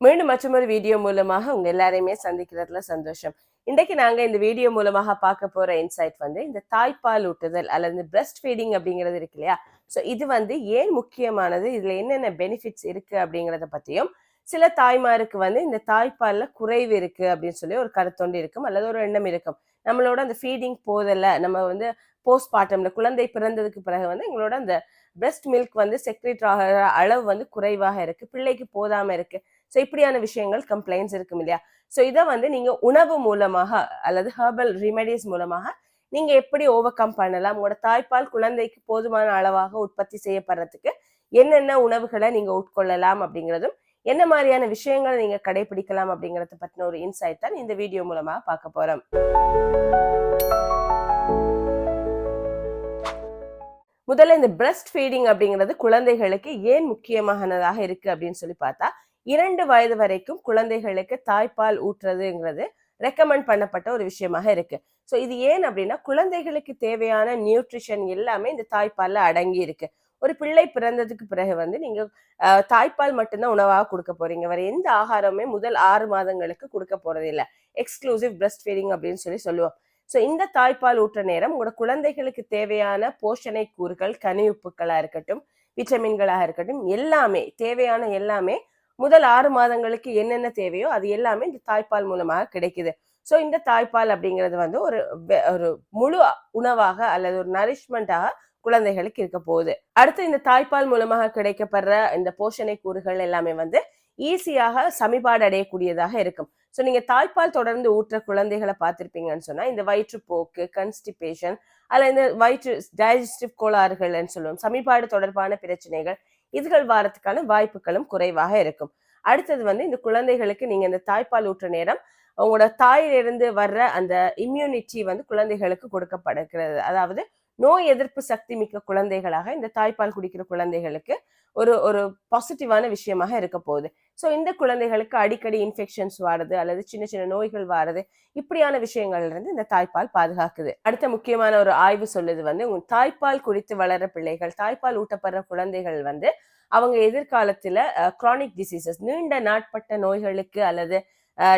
மீண்டும் மற்றொரு வீடியோ மூலமாக உங்க எல்லாரையுமே சந்திக்கிறதுல சந்தோஷம். இன்றைக்கு நாங்க இந்த வீடியோ மூலமாக பார்க்க போற இன்சைட் வந்து இந்த தாய்ப்பால் ஊட்டுதல் அல்லது பிரஸ்ட் ஃபீடிங் அப்படிங்கிறது இருக்கு இல்லையா? ஸோ இது வந்து ஏன் முக்கியமானது? இதுல என்னென்ன பெனிஃபிட்ஸ் இருக்கு அப்படிங்கிறத பத்தியும் சில தாய்மாருக்கு வந்து இந்த தாய்ப்பாலில் குறைவு இருக்கு அப்படின்னு சொல்லி ஒரு கருத்தொண்டு இருக்கும் அல்லது ஒரு எண்ணம் இருக்கும். நம்மளோட அந்த ஃபீடிங் போதல்ல நம்ம வந்து போஸ்ட் பார்ட்டம்ல குழந்தை பிறந்ததுக்கு பிறகு வந்து எங்களோட அந்த பிரஸ்ட் மில்க் வந்து செக்ரேட் ஆகிற அளவு வந்து குறைவாக இருக்கு பிள்ளைக்கு போதாம இருக்கு. ஸோ இப்படியான விஷயங்கள் கம்ப்ளைண்ட்ஸ் இருக்கும் இல்லையா? ஸோ இதை வந்து நீங்கள் உணவு மூலமாக அல்லது ஹெர்பல் ரெமெடிஸ் மூலமாக நீங்க எப்படி ஓவர் கம் பண்ணலாம்? உங்களோட தாய்ப்பால் குழந்தைக்கு போதுமான அளவாக உற்பத்தி செய்யப்படுறதுக்கு என்னென்ன உணவுகளை நீங்கள் உட்கொள்ளலாம் அப்படிங்கிறதும் என்ன மாதிரியான விஷயங்களை நீங்கள் கடைபிடிக்கலாம் அப்படிங்கிறத பற்றின ஒரு இன்சைட் தான் இந்த வீடியோ மூலமாக பார்க்க போகிறோம் முதல்ல இந்த பிரஸ்ட் ஃபீடிங் அப்படிங்கிறது குழந்தைகளுக்கு ஏன் முக்கியமானதாக இருக்கு அப்படின்னு சொல்லி பார்த்தா இரண்டு வயது வரைக்கும் குழந்தைகளுக்கு தாய்ப்பால் ஊற்றுறதுங்கிறது ரெக்கமெண்ட் பண்ணப்பட்ட ஒரு விஷயமாக இருக்கு. ஸோ இது ஏன் அப்படின்னா குழந்தைகளுக்கு தேவையான நியூட்ரிஷன் எல்லாமே இந்த தாய்ப்பால்ல அடங்கி இருக்கு. ஒரு பிள்ளை பிறந்ததுக்கு பிறகு வந்து நீங்க தாய்ப்பால் மட்டும்தான் உணவாக கொடுக்க போறீங்க. வேற எந்த ஆகாரமே முதல் ஆறு மாதங்களுக்கு கொடுக்க போறது இல்ல எக்ஸ்க்ளூசிவ் பிரஸ்ட் ஃபீடிங் அப்படின்னு சொல்லி சொல்லுவோம். ஸோ இந்த தாய்ப்பால் ஊற்ற நேரம் உங்களோட குழந்தைகளுக்கு தேவையான போஷணை கூறுகள் கனி கனியுப்புகளா இருக்கட்டும் விட்டமின்களாக இருக்கட்டும் எல்லாமே தேவையான எல்லாமே முதல் ஆறு மாதங்களுக்கு என்னென்ன தேவையோ அது எல்லாமே இந்த தாய்ப்பால் மூலமாக கிடைக்குது. ஸோ இந்த தாய்ப்பால் அப்படிங்கிறது வந்து ஒரு ஒரு முழு உணவாக அல்லது ஒரு நரிஷ்மெண்டாக குழந்தைகளுக்கு இருக்க போகுது. அடுத்து இந்த தாய்ப்பால் மூலமாக கிடைக்கப்படுற இந்த போஷணை கூறுகள் எல்லாமே வந்து ஈஸியாக சமிபாடு அடையக்கூடியதாக இருக்கும். ஸோ நீங்க தாய்ப்பால் தொடர்ந்து ஊற்ற குழந்தைகளை பார்த்திருப்பீங்கன்னு சொன்னா இந்த வயிற்றுப்போக்கு கன்ஸ்டிபேஷன் அல்ல இந்த வயிற்று டைஜஸ்டிவ் கோளாறுகள்னு சொல்லுவோம் சமிபாடு தொடர்பான பிரச்சனைகள் இதுகள் வாரத்துக்கான வாய்ப்புகளும் குறைவாக இருக்கும். அடுத்தது வந்து இந்த குழந்தைகளுக்கு நீங்க இந்த தாய்ப்பால் ஊற்ற நேரம் உங்களோட தாயிலிருந்து வர்ற அந்த இம்யூனிட்டி வந்து குழந்தைகளுக்கு கொடுக்கப்படுகிறது. அதாவது நோய் எதிர்ப்பு சக்தி மிக்க குழந்தைகளாக இந்த தாய்ப்பால் குடிக்கிற குழந்தைகளுக்கு ஒரு ஒரு பாசிட்டிவான விஷயமாக இருக்க போகுது. ஸோ இந்த குழந்தைகளுக்கு அடிக்கடி இன்ஃபெக்ஷன்ஸ் வாடுது அல்லது சின்ன சின்ன நோய்கள் வாடுது இப்படியான விஷயங்கள்ல இருந்து இந்த தாய்ப்பால் பாதுகாக்குது. அடுத்த முக்கியமான ஒரு ஆய்வு சொல்லுது வந்து உங்க தாய்ப்பால் குடித்து வளர பிள்ளைகள் தாய்ப்பால் ஊட்டப்படுற குழந்தைகள் வந்து அவங்க எதிர்காலத்துல குரானிக் டிசீசஸ் நீண்ட நாட்பட்ட நோய்களுக்கு அல்லது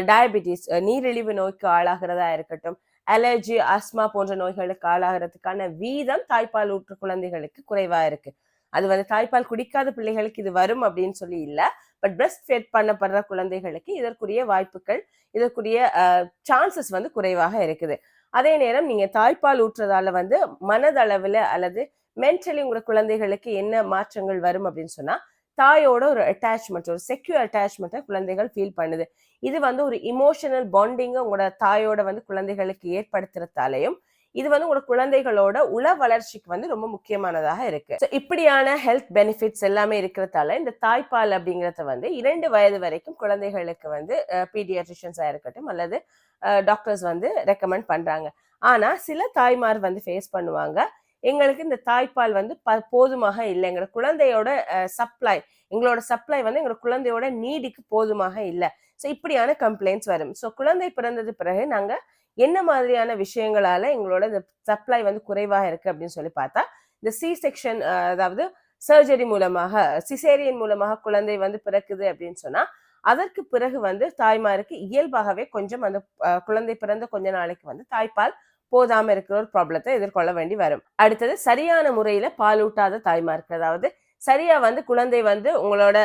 டயபிட்டிஸ் நீரிழிவு நோய்க்கு ஆளாகிறதா இருக்கட்டும் அலர்ஜி ஆஸ்மா போன்ற நோய்களுக்கு ஆளாகிறதுக்கான வீதம் தாய்ப்பால் ஊற்று குழந்தைகளுக்கு குறைவா இருக்கு. அது வந்து தாய்ப்பால் குடிக்காத பிள்ளைகளுக்கு இது வரும் அப்படின்னு சொல்லி இல்லை. பட் பிரஸ்ட் ஃபெட் பண்ணப்படுற குழந்தைகளுக்கு இதற்குரிய வாய்ப்புகள் இதற்குரிய சான்சஸ் வந்து குறைவாக இருக்குது. அதே நேரம் நீங்க தாய்ப்பால் ஊற்றுறதால வந்து மனதளவுல அல்லது மென்டலி உங்க குழந்தைகளுக்கு என்ன மாற்றங்கள் வரும் அப்படின்னு சொன்னா தாயோட ஒரு அட்டாச்மெண்ட் ஒரு செக்யூர் அட்டாச்மெண்ட்டை குழந்தைகள் ஃபீல் பண்ணுது. இது வந்து ஒரு இமோஷனல் பாண்டிங்கை உங்களோட தாயோட வந்து குழந்தைகளுக்கு ஏற்படுத்துறதாலையும் இது வந்து உங்களோட குழந்தைகளோட உள வளர்ச்சிக்கு வந்து ரொம்ப முக்கியமானதாக இருக்கு. இப்படியான ஹெல்த் பெனிஃபிட்ஸ் எல்லாமே இருக்கிறதால இந்த தாய்ப்பால் அப்படிங்கிறத வந்து இரண்டு வயது வரைக்கும் குழந்தைகளுக்கு வந்து பீடியாட்ரிஷியன்ஸாக இருக்கட்டும் அல்லது டாக்டர்ஸ் வந்து ரெக்கமெண்ட் பண்றாங்க. ஆனா சில தாய்மார் வந்து ஃபேஸ் பண்ணுவாங்க எங்களுக்கு இந்த தாய்ப்பால் வந்து ப- போதுமாக இல்லை எங்களோட குழந்தையோட சப்ளை எங்களோட சப்ளை வந்து எங்களோட குழந்தையோட நீடிக்கு போதுமாக இல்லை. ஸோ இப்படியான கம்ப்ளைண்ட்ஸ் வரும். ஸோ குழந்தை பிறந்தது பிறகு நாங்க என்ன மாதிரியான விஷயங்களால எங்களோட இந்த சப்ளை வந்து குறைவாக இருக்கு அப்படின்னு சொல்லி பார்த்தா இந்த சி செக்ஷன் அதாவது சர்ஜரி மூலமாக சிசேரியன் மூலமாக குழந்தை வந்து பிறக்குது அப்படின்னு சொன்னா அதற்கு பிறகு வந்து தாய்மாருக்கு இயல்பாகவே கொஞ்சம் அந்த குழந்தை பிறந்த கொஞ்ச நாளைக்கு வந்து தாய்ப்பால் போதாம இருக்கிற ஒரு ப்ராப்ளத்தை எதிர்கொள்ள வேண்டி வரும். அடுத்தது சரியான முறையில பால் ஊட்டாத தாய்மாருக்கு. அதாவது சரியா வந்து குழந்தை வந்து உங்களோட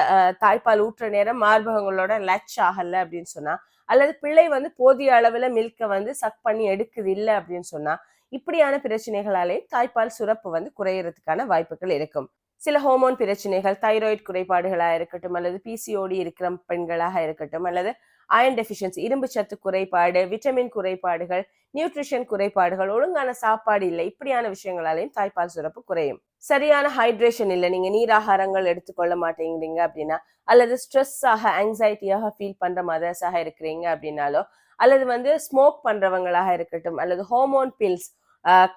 தாய்ப்பால் ஊற்ற நேரம் மார்பகங்களோட லட்ச் ஆகல அப்படின்னு சொன்னா அல்லது பிள்ளை வந்து போதிய அளவுல மில்கை வந்து சக் பண்ணி எடுக்குது இல்லை அப்படின்னு சொன்னா இப்படியான பிரச்சனைகளாலேயும் தாய்ப்பால் சுரப்பு வந்து குறையறதுக்கான வாய்ப்புகள் இருக்கும். சில ஹோமோன் பிரச்சனைகள் தைராய்டு குறைபாடுகளாக இருக்கட்டும் அல்லது பிசிஓடி இருக்கிற பெண்களாக இருக்கட்டும் அல்லது அயன் டெஃபிஷியன்சி இரும்பு சத்து குறைபாடு விட்டமின் குறைபாடுகள் நியூட்ரிஷன் குறைபாடுகள் ஒழுங்கான சாப்பாடு இல்லை இப்படியான விஷயங்களாலையும் தாய்ப்பால் சுரப்பு குறையும். சரியான ஹைட்ரேஷன் இல்லை நீங்க நீராகாரங்கள் எடுத்துக்கொள்ள மாட்டேங்கிறீங்க அப்படின்னா அல்லது ஸ்ட்ரெஸ்ஸாக ஆங்ஸைட்டியாக ஃபீல் பண்ற மதர்ஸாக இருக்கிறீங்க அப்படின்னாலோ அல்லது வந்து ஸ்மோக் பண்றவங்களாக இருக்கட்டும் அல்லது ஹோமோன் பில்ஸ்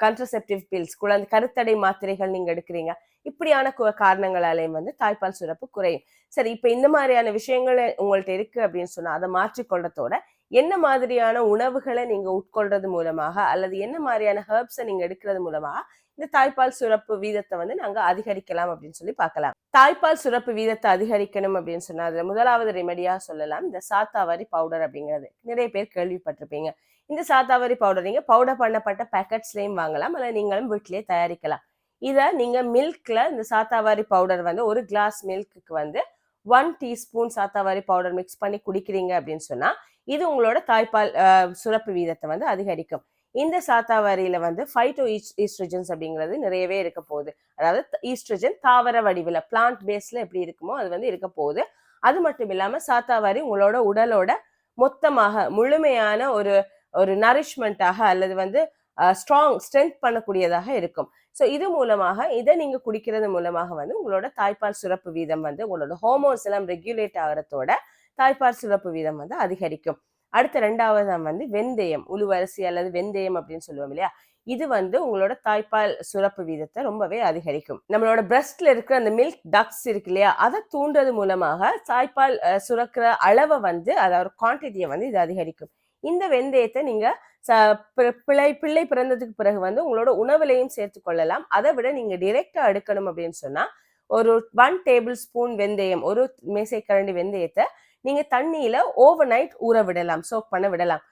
கன்ட்ரசெப்டிவ் பில்ஸ் குழந்தை கருத்தடை மாத்திரைகள் நீங்க எடுக்கிறீங்க. இப்படியான காரணங்களாலேயும் வந்து தாய்ப்பால் சுரப்பு குறையும். சரி இப்ப இந்த மாதிரியான விஷயங்கள் உங்கள்ட்ட இருக்கு அப்படின்னு சொன்னா அதை மாற்றிக்கொள்றதோட என்ன மாதிரியான உணவுகளை நீங்க உட்கொள்றது மூலமாக அல்லது என்ன மாதிரியான ஹெர்ப்ஸை நீங்க எடுக்கிறது மூலமாக இந்த தாய்ப்பால் சுரப்பு வீதத்தை வந்து நாங்க அதிகரிக்கலாம் அப்படின்னு சொல்லி பார்க்கலாம். தாய்ப்பால் சுரப்பு வீதத்தை அதிகரிக்கணும் அப்படின்னு சொன்னா அதுல முதலாவது ரெமெடியா சொல்லலாம். இந்த சாத்தாவாரி பவுடர் அப்படிங்கிறது. நிறைய பேர் கேள்விப்பட்டிருப்பீங்க. இந்த சாத்தாவரி பவுடர் நீங்க பவுடர் பண்ணப்பட்ட பேக்கெட்ஸ்லயும் வாங்கலாம். அல்ல நீங்களும் வீட்டிலேயே தயாரிக்கலாம். இதை நீங்க மில்க்ல இந்த சாத்தாவாரி பவுடர் வந்து ஒரு கிளாஸ் மில்க்குக்கு வந்து one teaspoon shatavari powder mix பண்ணி குடிக்கிறீங்க அப்படின்னு சொன்னா இது உங்களோட தாய்ப்பால் சுரப்பு வீதத்தை வந்து அதிகரிக்கும். இந்த சாத்தாவரியில வந்து ஃபைட்டோ ஈஸ்ட்ரஜன்ஸ் அப்படிங்கிறது நிறையவே இருக்க போகுது. அதாவது ஈஸ்ட்ரஜன் தாவர வடிவில் பிளான்ட் பேஸ்ல எப்படி இருக்குமோ அது வந்து இருக்க போகுது. அது மட்டும் இல்லாம சாத்தாவாரி உங்களோட உடலோட மொத்தமாக முழுமையான ஒரு ஒரு நரிஷ்மெண்ட்டாக அல்லது வந்து ஸ்ட்ராங் ஸ்ட்ரென்த் பண்ணக்கூடியதாக இருக்கும். ஸோ இது மூலமாக இதை நீங்க குடிக்கிறது மூலமாக வந்து உங்களோட தாய்ப்பால் சுரப்பு வீதம் வந்து உங்களோட ஹோமோன்ஸ் எல்லாம் ரெகுலேட் ஆகிறதோட தாய்ப்பால் சுரப்பு வீதம் வந்து அதிகரிக்கும். அடுத்த ரெண்டாவது வந்து வெந்தயம் உளுவரிசி அல்லது வெந்தயம் அப்படின்னு சொல்லுவோம் இல்லையா? இது வந்து உங்களோட தாய்ப்பால் சுரப்பு வீதத்தை ரொம்பவே அதிகரிக்கும். நம்மளோட பிரஸ்ட்ல இருக்கிற அந்த மில்க் டக்ஸ் இருக்கு இல்லையா? அதை தூண்டுறது மூலமாக தாய்ப்பால் சுரக்கிற அளவை வந்து அதாவது குவான்டிட்டியை வந்து இது அதிகரிக்கும். இந்த வெந்தயத்தை நீங்க ச- பி- பிள்ளை பிள்ளை பிறந்ததுக்கு பிறகு வந்து உங்களோட உணவுலையும் சேர்த்து கொள்ளலாம். அதை விட நீங்க டிரெக்டா எடுக்கணும் அப்படின்னு சொன்னா ஒரு ஒன் டேபிள் ஸ்பூன் வெந்தயம் ஒரு மேசைக்கரண்டி வெந்தயத்தை நீங்க தண்ணியில ஓவர் நைட் ஊற விடலாம் சோக் பண்ண விடலாம்.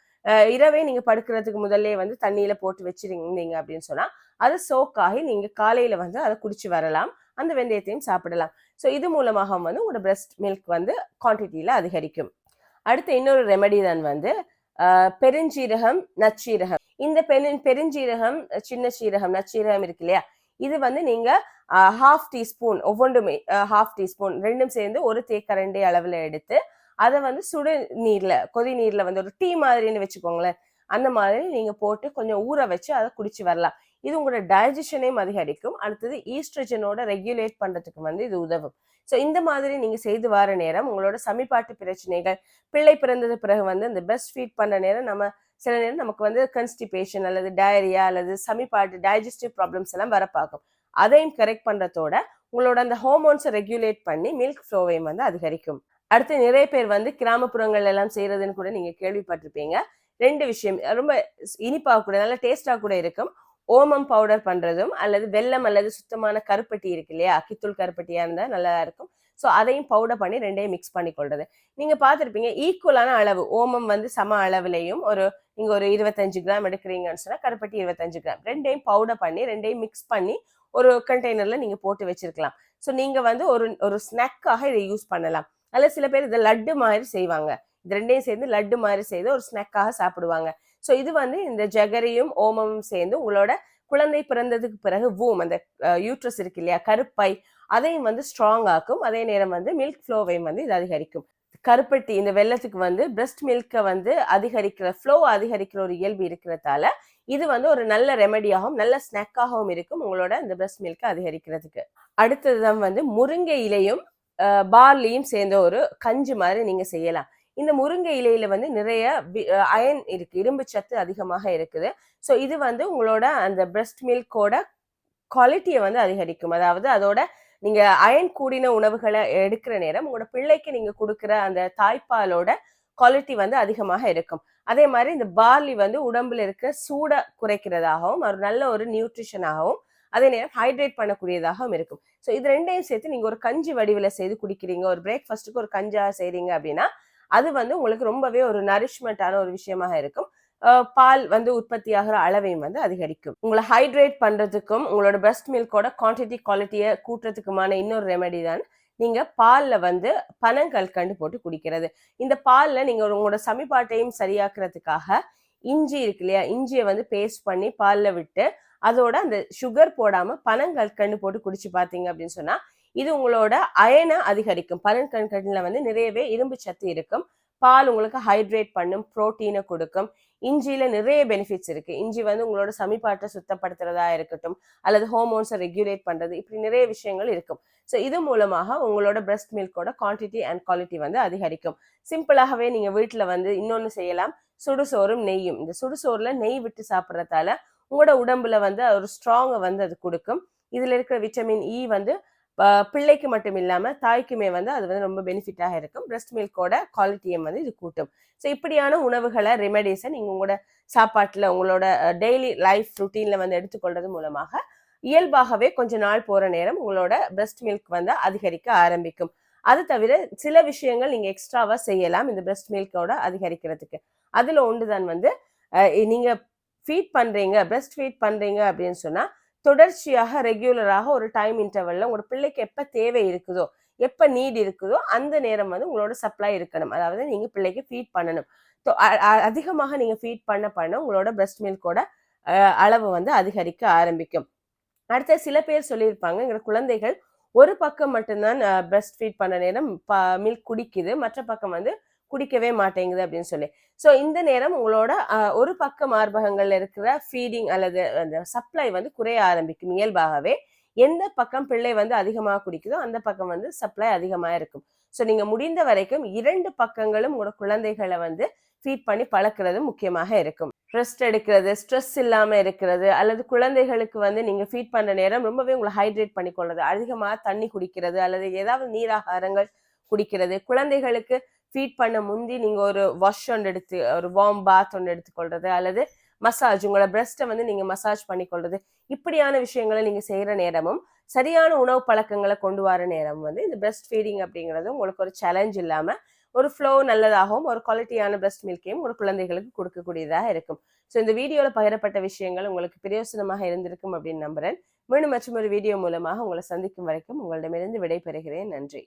இரவே நீங்க படுக்கிறதுக்கு முதல்ல வந்து தண்ணியில போட்டு வச்சிருந்தீங்க அப்படின்னு சொன்னா அது சோக் ஆகி நீங்க காலையில வந்து அதை குடிச்சு வரலாம் அந்த வெந்தயத்தையும் சாப்பிடலாம். ஸோ இது மூலமாக வந்து உங்களோட பிரஸ்ட் மில்க் வந்து குவான்டிட்டியில அதிகரிக்கும். அடுத்து இன்னொரு ரெமெடி தான் வந்து பெருஞ்சீரகம் நச்சீரகம். இந்த பெரு பெருஞ்சீரகம் சின்ன சீரகம் நச்சீரகம் இருக்கு இல்லையா? இது வந்து நீங்க ஹாஃப் டீஸ்பூன் ஒவ்வொன்றுமே ஹாஃப் டீஸ்பூன் ரெண்டும் சேர்ந்து ஒரு தேக்கரண்டி அளவுல எடுத்து அதை வந்து சுடு நீர்ல கொதி நீர்ல வந்து ஒரு டீ மாதிரின்னு வச்சுக்கோங்களேன். அந்த மாதிரி நீங்க போட்டு கொஞ்சம் ஊற வச்சு அதை குடிச்சு வரலாம். இது உங்களோட டைஜஷனையும் அதிகரிக்கும். அடுத்தது ஈஸ்ட்ரஜனோட ரெகுலேட் பண்றதுக்கு வந்து இது உதவும். ஸோ இந்த மாதிரி நீங்க செய்து வர நேரம் உங்களோட சமிபாட்டு பிரச்சனைகள் பிள்ளை பிறந்தது பிறகு வந்து அந்த பெஸ்ட் ஃபீட் பண்ண நேரம் நம்ம சில நேரம் நமக்கு வந்து கன்ஸ்டிபேஷன் அல்லது டயரியா அல்லது சமிபாட்டு டைஜஸ்டிவ் ப்ராப்ளம்ஸ் எல்லாம் வர பார்க்கும். அதையும் கரெக்ட் பண்றதோட உங்களோட அந்த ஹோமோன்ஸை ரெகுலேட் பண்ணி மில்க் ஃப்ளோவையும் வந்து அதிகரிக்கும். அடுத்து நிறைய பேர் வந்து கிராமப்புறங்கள் எல்லாம் செய்யறதுன்னு கூட நீங்க கேள்விப்பட்டிருப்பீங்க. ரெண்டு விஷயம் ரொம்ப இனிப்பாக கூட நல்ல டேஸ்டா கூட இருக்கும். ஓமம் பவுடர் பண்றதும் அல்லது வெல்லம் அல்லது சுத்தமான கருப்பட்டி இருக்கு இல்லையா? அக்கித்தூள் கருப்பட்டியா இருந்தா நல்லா இருக்கும். ஸோ அதையும் பவுடர் பண்ணி ரெண்டையும் மிக்ஸ் பண்ணி கொள்றது நீங்க பார்த்துருப்பீங்க ஈக்குவலான அளவு ஓமம் வந்து சம அளவுலையும் ஒரு நீங்க ஒரு இருபத்தஞ்சு கிராம் எடுக்கிறீங்கன்னு சொன்னா கருப்பட்டி இருபத்தஞ்சு கிராம். ரெண்டையும் பவுடர் பண்ணி ரெண்டையும் மிக்ஸ் பண்ணி ஒரு கண்டெய்னர்ல நீங்க போட்டு வச்சிருக்கலாம். ஸோ நீங்க வந்து ஒரு ஒரு ஸ்நாக்காக இதை யூஸ் பண்ணலாம். அதில் சில பேர் இதை லட்டு மாதிரி செய்வாங்க. இது ரெண்டையும் சேர்ந்து லட்டு மாதிரி செய்து ஒரு ஸ்நாக்காக சாப்பிடுவாங்க. ஸோ இது வந்து இந்த ஜெகரியும் ஓமமும் சேர்ந்து உங்களோட குழந்தை பிறந்ததுக்கு பிறகு வூம் அந்த யூட்ரஸ் இருக்கு இல்லையா கருப்பை அதையும் வந்து ஸ்ட்ராங் ஆக்கும். அதே நேரம் வந்து மில்க் ஃப்ளோவையும் வந்து இது அதிகரிக்கும். கருப்பட்டி இந்த வெள்ளத்துக்கு வந்து பிரஸ்ட் மில்கை வந்து அதிகரிக்கிற ஃப்ளோ அதிகரிக்கிற ஒரு இயல்பு இருக்கிறதால இது வந்து ஒரு நல்ல ரெமெடியாகவும் நல்ல ஸ்நாக்காகவும் இருக்கும் உங்களோட இந்த பிரஸ்ட் மில்கை அதிகரிக்கிறதுக்கு. அடுத்ததுதான் வந்து முருங்கை இலையும் பார்லியும் சேர்ந்த ஒரு கஞ்சி மாதிரி நீங்க செய்யலாம். இந்த முருங்கை இலையில வந்து நிறைய அயன் இருக்கு. இரும்பு சத்து அதிகமாக இருக்குது. ஸோ இது வந்து உங்களோட அந்த பிரஸ்ட் மில்கோட குவாலிட்டியை வந்து அதிகரிக்கும். அதாவது அதோட நீங்க அயன் கூடின உணவுகளை எடுக்கிற நேரம் உங்களோட பிள்ளைக்கு நீங்க கொடுக்குற அந்த தாய்ப்பாலோட குவாலிட்டி வந்து அதிகமாக இருக்கும். அதே மாதிரி இந்த பார்லி வந்து உடம்புல இருக்க சூட குறைக்கிறதாகவும் ஒரு நல்ல ஒரு நியூட்ரிஷனாகவும் அதே நேரம் ஹைட்ரேட் பண்ணக்கூடியதாகவும் இருக்கும். ஸோ இது ரெண்டையும் சேர்த்து நீங்கள் ஒரு கஞ்சி வடிவில் செய்து குடிக்கிறீங்க ஒரு பிரேக்ஃபாஸ்ட்டுக்கு ஒரு கஞ்சாக செய்கிறீங்க அப்படின்னா அது வந்து உங்களுக்கு ரொம்பவே ஒரு நரிஷ்மெண்ட்டான ஒரு விஷயமாக இருக்கும். பால் வந்து உற்பத்தி ஆகிற அளவையும் வந்து அதிகரிக்கும். உங்களை ஹைட்ரேட் பண்ணுறதுக்கும் உங்களோட பிரஸ்ட் மில்கோட குவான்டிட்டி குவாலிட்டியை கூட்டுறதுக்குமான இன்னொரு ரெமெடி தான் நீங்க பால்ல வந்து பனங்கல்கண்டு போட்டு குடிக்கிறது. இந்த பால்ல நீங்க ஒரு- உங்களோட சமிபாட்டையும் சரியாக்குறதுக்காக இஞ்சி இருக்கு இல்லையா இஞ்சியை வந்து பேஸ்ட் பண்ணி பால்ல விட்டு அதோட அந்த சுகர் போடாம பனங்கற்கண்டு போட்டு குடிச்சு பார்த்தீங்க அப்படின்னு சொன்னா இது உங்களோட அயனை அதிகரிக்கும். பனங்கற்கண்டுல வந்து நிறையவே இரும்பு சத்து இருக்கும். பால் உங்களுக்கு ஹைட்ரேட் பண்ணும் புரோட்டீனை கொடுக்கும். இஞ்சியில நிறைய பெனிஃபிட்ஸ் இருக்கு. இஞ்சி வந்து உங்களோட சமிப்பாட்டை சுத்தப்படுத்துறதா இருக்கட்டும் அல்லது ஹோமோன்ஸை ரெகுலேட் பண்றது இப்படி நிறைய விஷயங்கள் இருக்கும். ஸோ இது மூலமாக உங்களோட பிரஸ்ட் மில்கோட குவான்டிட்டி அண்ட் குவாலிட்டி வந்து அதிகரிக்கும். சிம்பிளாகவே நீங்க வீட்டில் வந்து இன்னொன்று செய்யலாம். சுடுசோறும் நெய்யும். இந்த சுடுசோறுல நெய் விட்டு சாப்பிட்றதால உங்களோட உடம்புல வந்து ஒரு ஸ்ட்ராங்கை வந்து அது கொடுக்கும். இதில் இருக்கிற விட்டமின் இ e வந்து பிள்ளைக்கு மட்டும் இல்லாமல் தாய்க்குமே வந்து அது வந்து ரொம்ப பெனிஃபிட்டாக இருக்கும். பிரஸ்ட் மில்கோட குவாலிட்டியை வந்து இது கூட்டும். ஸோ இப்படியான உணவுகளை ரெமெடிஸை நீங்கள் உங்களோட சாப்பாட்டில் உங்களோட டெய்லி லைஃப் ருட்டீனில் வந்து எடுத்துக்கொள்றது மூலமாக இயல்பாகவே கொஞ்ச நாள் போகிற நேரம் உங்களோட பிரஸ்ட் மில்க் வந்து அதிகரிக்க ஆரம்பிக்கும். அது தவிர சில விஷயங்கள் நீங்கள் எக்ஸ்ட்ராவாக செய்யலாம் இந்த பிரஸ்ட் மில்கோட அதிகரிக்கிறதுக்கு. அதில் ஒன்று தான் வந்து நீங்கள் ஃபீட் பண்ணுறீங்க பிரஸ்ட் ஃபீட் பண்ணுறீங்க அப்படின்னு சொன்னால் தொடர்ச்சியாக ரெகுலராக ஒரு டைம் இன்டர்வலில் உங்களோட பிள்ளைக்கு எப்போ தேவை இருக்குதோ எப்போ நீட் இருக்குதோ அந்த நேரம் வந்து உங்களோட சப்ளை இருக்கணும். அதாவது நீங்கள் பிள்ளைக்கு ஃபீட் பண்ணணும். அ- அதிகமாக நீங்கள் ஃபீட் பண்ண பண்ண உங்களோட பிரஸ்ட் மில்கோட அளவு வந்து அதிகரிக்க ஆரம்பிக்கும். அடுத்த சில பேர் சொல்லியிருப்பாங்க எங்கள் குழந்தைகள் ஒரு பக்கம் மட்டும்தான் பிரஸ்ட் ஃபீட் பண்ண நேரம் மில்க் குடிக்குது மற்ற பக்கம் வந்து குடிக்கவே மாட்டேங்குது அப்படின்னு சொல்லி. ஸோ இந்த நேரம் உங்களோட ஒரு பக்க மார்பகங்கள்ல இருக்கிற ஃபீடிங் அல்லது அந்த சப்ளை வந்து குறைய ஆரம்பிக்கும் இயல்பாகவே எந்த பக்கம் பிள்ளை வந்து அதிகமாக குடிக்குதோ அந்த பக்கம் வந்து சப்ளை அதிகமாக இருக்கும். ஸோ நீங்க முடிந்த வரைக்கும் இரண்டு பக்கங்களும் உங்களோட குழந்தைகளை வந்து ஃபீட் பண்ணி பழக்கிறது முக்கியமாக இருக்கும். ரெஸ்ட் எடுக்கிறது ஸ்ட்ரெஸ் இல்லாம இருக்கிறது அல்லது குழந்தைகளுக்கு வந்து நீங்க ஃபீட் பண்ற நேரம் ரொம்பவே உங்களை ஹைட்ரேட் பண்ணி அதிகமாக தண்ணி குடிக்கிறது அல்லது ஏதாவது நீராகாரங்கள் குடிக்கிறது குழந்தைகளுக்கு ஃபீட் பண்ண முந்தி நீங்க ஒரு வாஷ் ஒன்று எடுத்து ஒரு வார்ம் பாத் ஒன்று எடுத்துக்கொள்றது அல்லது மசாஜ் உங்களோட பிரஸ்ட்டை வந்து நீங்க மசாஜ் பண்ணிக்கொள்றது இப்படியான விஷயங்களை நீங்க செய்யற நேரமும் சரியான உணவு பழக்கங்களை கொண்டு வர நேரம் வந்து இந்த பிரஸ்ட் ஃபீடிங் அப்படிங்கிறது உங்களுக்கு ஒரு சேலஞ்ச் இல்லாம ஒரு ஃப்ளோ நல்லதாகவும் ஒரு குவாலிட்டியான பிரஸ்ட் மில்கையும் ஒரு குழந்தைகளுக்கு கொடுக்கக்கூடியதாக இருக்கும். ஸோ இந்த வீடியோவில் பகிரப்பட்ட விஷயங்கள் உங்களுக்கு பிரயோசனமாக இருந்திருக்கும் அப்படின்னு நம்புறேன். மீண்டும் மற்றும் ஒரு வீடியோ மூலமாக உங்களை சந்திக்கும் வரைக்கும் உங்களிடமிருந்து விடைபெறுகிறேன். நன்றி.